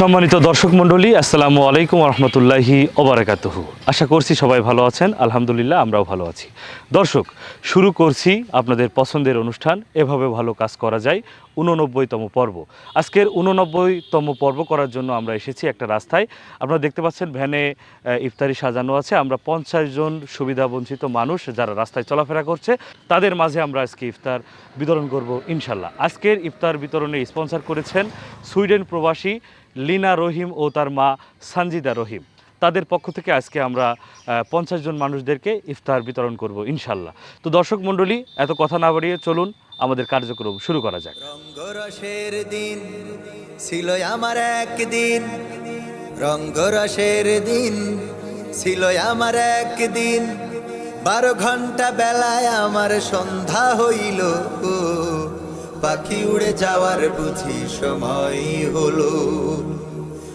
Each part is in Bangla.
সম্মানিত দর্শক মণ্ডলী, আসসালামু আলাইকুম রহমতুল্লাহি ওবরাকাতহু। আশা করছি সবাই ভালো আছেন। আলহামদুলিল্লাহ, আমরাও ভালো আছি। দর্শক, শুরু করছি আপনাদের পছন্দের অনুষ্ঠান। এভাবে ভালো কাজ করা যায়। উননব্বইতম পর্ব। আজকের উননব্বইতম পর্ব করার জন্য আমরা এসেছি একটা রাস্তায়। আপনারা দেখতে পাচ্ছেন ভ্যানে ইফতারি সাজানো আছে। আমরা পঞ্চাশ জন সুবিধাবঞ্চিত মানুষ যারা রাস্তায় চলাফেরা করছে, তাদের মাঝে আমরা আজকে ইফতার বিতরণ করব ইনশাল্লাহ। আজকের ইফতার বিতরণে স্পন্সর করেছেন সুইডেন প্রবাসী লিনা রহিম ও তার মা সানজিদা রহিম। তাদের পক্ষ থেকে আজকে আমরা পঞ্চাশ জন মানুষদেরকে ইফতার বিতরণ করব, ইনশাল্লাহ। তো দর্শক মণ্ডলী, এত কথা না বাড়িয়ে চলুন, আমাদের কার্যক্রম শুরু করা যাক। রঙ্গরসের দিন ছিল আমার একদিন, রঙ্গরসের দিন ছিল আমার একদিন। বারো ঘণ্টা বেলায় আমার সন্ধ্যা হইল, পাখি উড়ে যাওয়ার বুঝি সময় হলো।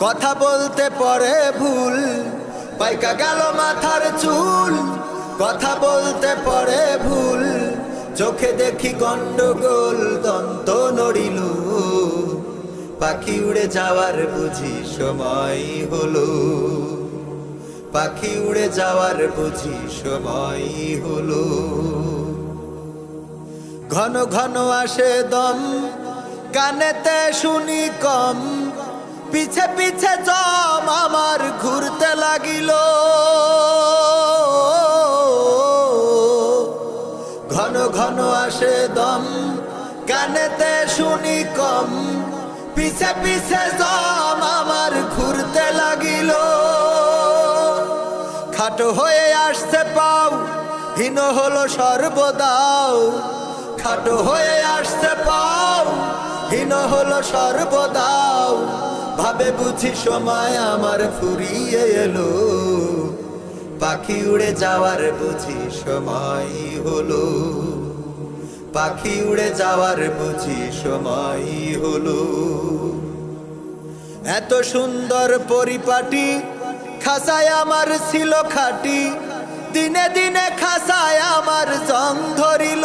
কথা বলতে পরে ভুল, পাইকা গেল মাথার চুল। কথা বলতে পরে ভুল, চোখে দেখি গন্ডগোল, দন্ত নড়িল। পাখি উড়ে যাওয়ার বুঝি সময় হলো। পাখি উড়ে যাওয়ার বুঝি সময় হলো। ঘন ঘন আসে দম, কানেতে শুনি কম। পিছে পিছে জম আমার ঘুরতে লাগিল। ঘন ঘন আসে দম, কানেতে শুনি কম। পিছে পিছে জম আমার ঘুরতে লাগিল। খাটো হয়ে আসতে পাও, হীন হলো সর্বদাও। খাটো হয়ে আসতে পাও, হীন হলো সর্বদাও। ভাবে বুঝি সময় আমার ফুরিয়ে এলো। পাখি উড়ে যাওয়ার বুঝি সময় হলো। পাখি উড়ে যাওয়ার বুঝি সময় হলো। এত সুন্দর পরিপাটি খাসায় আমার ছিল খাটি। দিনে দিনে খাসায় আমার জং ধরিল।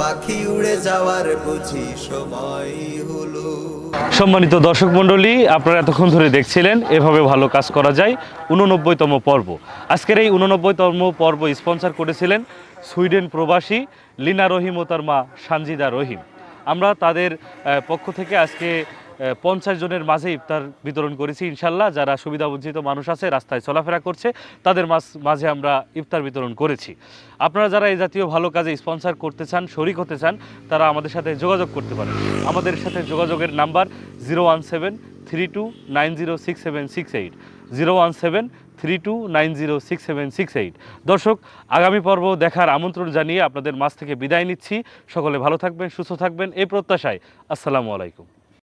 পাখি উড়ে যাওয়ার বুঝি সময় হলো। সম্মানিত দর্শক মণ্ডলী, আপনারা এতক্ষণ ধরে দেখছিলেন, এভাবে ভালো কাজ করা যায়, উননব্বইতম পর্ব। আজকের এই উননব্বইতম পর্ব স্পন্সর করেছিলেন সুইডেন প্রবাসী লিনা রহিম ও তার মা সানজিদা রহিম। আমরা তাদের পক্ষ থেকে আজকে পঞ্চাশ জনের মাঝে ইফতার বিতরণ করেছি, ইনশাল্লাহ। যারা সুবিধাবঞ্চিত মানুষ আছে, রাস্তায় চলাফেরা করছে, তাদের মাঝ- আমরা ইফতার বিতরণ করেছি। আপনারা যারা এই জাতীয় ভালো কাজে স্পন্সর করতে চান, শরিক হতে চান, তারা আমাদের সাথে যোগাযোগ করতে পারেন। আমাদের সাথে যোগাযোগের number zero one seven three two nine zero six seven six eight, zero one seven three two nine zero six seven six eight. দর্শক, আগামী পর্ব দেখার আমন্ত্রণ জানিয়ে আপনাদের মাছ থেকে বিদায় নিচ্ছি। সকলে ভালো থাকবেন, সুস্থ থাকবেন এই প্রত্যাশায়। আসসালামু আলাইকুম।